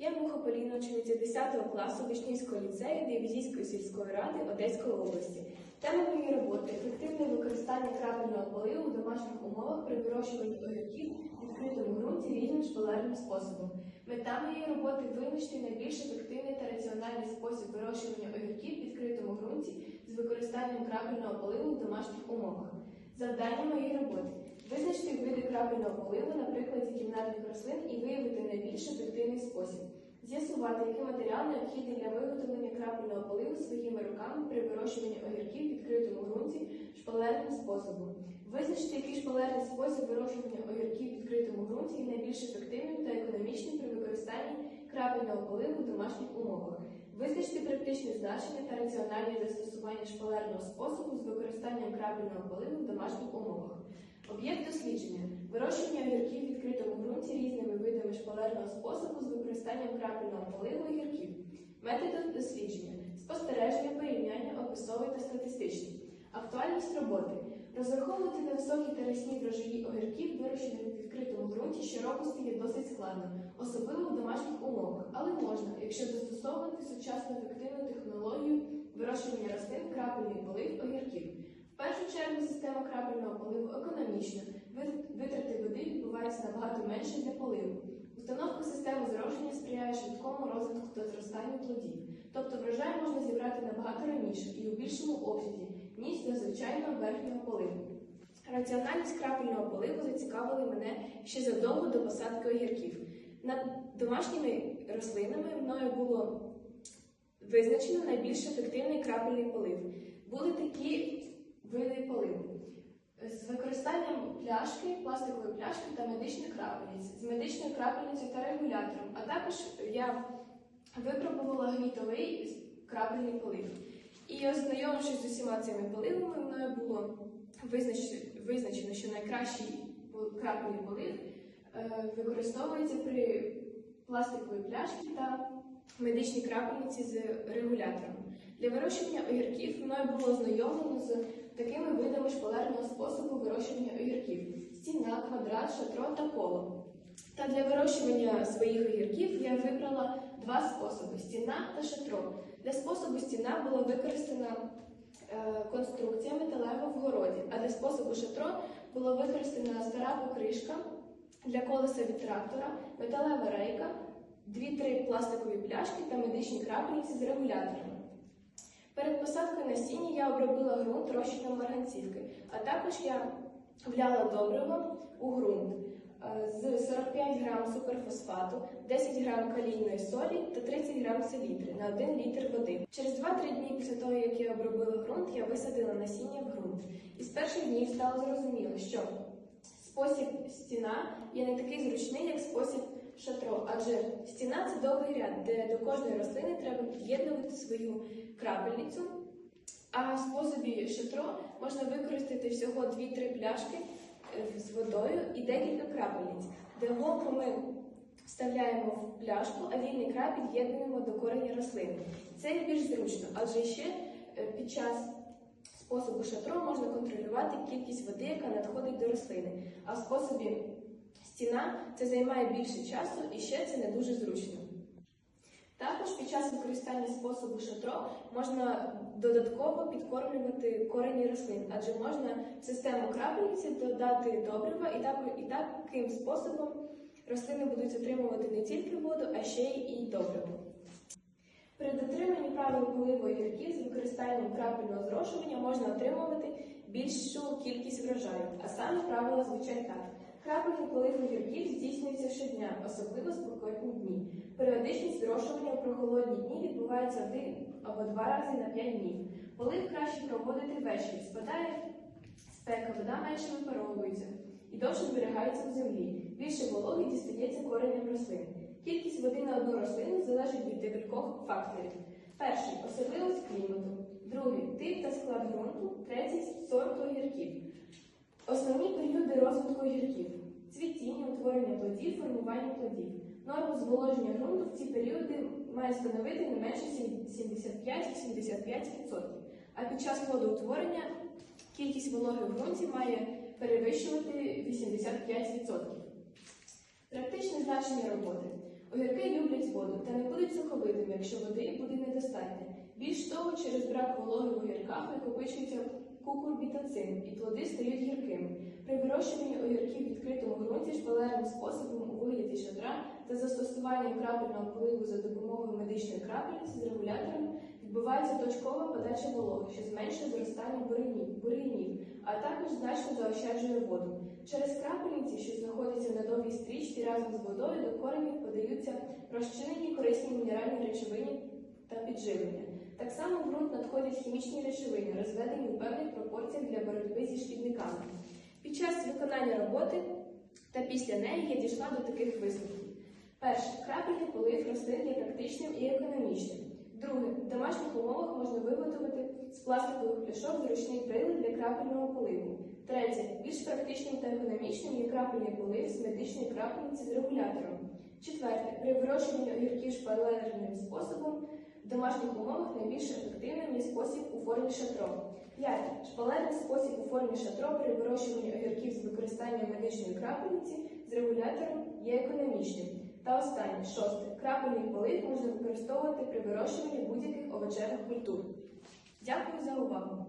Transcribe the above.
Я Муха Поліна, учениця 10 класу Вишнівського ліцею Дивізійської сільської ради Одеської області. Тема моєї роботи ефективне використання крапельного поливу в домашніх умовах при вирощуванні огірків в відкритому ґрунті різним шпалерним способом. Мета моєї роботи винайти найбільш ефективний та раціональний спосіб вирощування огірків в відкритому ґрунті з використанням крапельного поливу в домашніх умовах. Завдання моєї роботи визначити види крапельного поливу на прикладі кімнатних рослин і виявити найбільш ефективний спосіб. З'ясувати, який матеріал необхідний для виготовлення крапельного поливу своїми руками при вирощуванні огірків в відкритому ґрунті шпалерним способом. Визначити, який шпалерний спосіб вирощування огірків в відкритому ґрунті є найбільш ефективним та економічним при використанні крапельного поливу в домашніх умовах. Визначити практичне значення та раціональне застосування шпалерного способу з використанням крапельного поливу в домашніх умовах. Об'єкт дослідження вирощування огірків в відкритому ґрунті різними видами шпалерного способу з використанням крапельного поливу огірків. Методи дослідження, спостереження, порівняння, описовий та статистичний. Актуальність роботи. Розраховувати на високі та рясні врожаї огірків, вирощених в відкритому ґрунті, щороку стає досить складно, особливо в домашніх умовах, але можна, якщо застосовувати сучасну ефективну технологію вирощування рослин крапельний полив огірків. В першу система крапельного поливу економічна, витрати води відбуваються набагато менше для поливу. Установка системи зрошення сприяє швидкому розвитку та зростанню плодів, тобто врожай можна зібрати набагато раніше і у більшому обсязі, ніж для звичайного верхнього поливу. Раціональність крапельного поливу зацікавили мене ще задовго до посадки огірків. Над домашніми рослинами мною було визначено найбільш ефективний крапельний полив. Були такі види поливу. З використанням пляшки, пластикової пляшки та медичних крапельниць, з медичною крапельницею та регулятором, а також я випробувала гнітовий крапельний полив. І ознайомившись з усіма цими поливами, мною було визначено, визначено що найкращий крапельний полив е, використовується при пластиковій пляшці та медичній крапельниці з регулятором. Для вирощування огірків мною було ознайомлено з такими видами шпалерного способу вирощування огірків: стіна, квадрат, шатро та коло. Та для вирощування своїх огірків я вибрала два способи: стіна та шатро. Для способу стіна була використана е, конструкція металева в городі, а для способу шатро була використана стара покришка для колеса від трактора, металева рейка, дві-три пластикові пляшки та медичні крапельниці з регуляторами. Перед посадкою насіння я обробила ґрунт розчином марганцівки, а також я вляла добриво у ґрунт е, з 45 грам суперфосфату, 10 грам калійної солі та 30 грам селітри на 1 літр води. Через 2-3 дні після того, як я обробила ґрунт, я висадила насіння в ґрунт. І з перших днів стало зрозуміло, що спосіб стіна є не такий зручний, як спосіб шатро, адже стіна це довгий ряд, де до кожної рослини треба під'єднувати свою крапельницю. А в способі шатро можна використати всього 2-3 пляшки е, з водою і декілька крапельниць, де голку ми вставляємо в пляшку, а вільний край під'єднуємо до кореня рослини. Це є більш зручно, адже ще е, під час способу шатро можна контролювати кількість води, яка надходить до рослини. А в способі стіна це займає більше часу і ще це не дуже зручно. Також під час використання способу шатро можна додатково підкормлювати корені рослин, адже можна в систему крапельниці додати добрива, і, так, і таким способом рослини будуть отримувати не тільки воду, а ще й добриво. При дотриманні правил поливу огірків з використанням крапельного зрошування можна отримувати більшу кількість врожаю, а саме правила звучать так. Крапельний полив огірків здійснюється щодня, особливо спекотні дні. Періодичність зрошування у прохолодні дні відбувається один або два рази на 5 днів. Полив краще проводити ввечері, спадає спека, вода менше випаровується і довше зберігається в землі. Більше вологи дістається кореням рослин. Кількість води на одну рослину залежить від декількох факторів. Перший особливість клімату, другий тип та склад ґрунту, третій сорт огірків. Основні періоди розвитку огірків цвітіння, утворення плодів, формування Норму зволоження ґрунту в ці періоди має становити не менше 75-85%, а під час плодоутворення кількість вологи в ґрунті має перевищувати 85%. Практичне значення роботи. Огірки люблять воду та не будуть суховитими, якщо води буде недостатньо. Більш того, через брак вологи в огірках накопичується кукурбітацин і плоди стають гіркими. При вирощуванні огірків в відкритому ґрунті шпалерним способом у вигляді шатра та застосуванням крапельного поливу за допомогою медичної крапельниці з регулятором відбувається точкова подача вологи, що зменшує зростання бур'янів, а також значно заощаджує воду. Через крапельниці, що знаходяться на довгій стрічці разом з водою, до коренів подаються розчинені корисні мінеральні речовини та підживлення. Так само в ґрунт надходять хімічні речовини, розведені у певних пропорціях для боротьби зі шкідниками. Під час виконання роботи та після неї я дійшла до таких висновків. Перше, крапельний полив рослин є практичним і економічним. Друге, в домашніх умовах можна виготовити з пластикових пляшок зручний прилад для крапельного поливу. Третє, більш практичним та економічним є крапельний полив з медичної крапельниці з регулятором. Четверте, при вирощуванні огірків шпалерним способом в домашніх умовах найбільш ефективним є спосіб у формі шатро. П'яте. Шпалерний спосіб у формі шатро при вирощуванні огірків з використанням медичної крапельниці з регулятором є економічним. Та останнє, шосте. Крапельний полив можна використовувати при вирощуванні будь-яких овочевих культур. Дякую за увагу!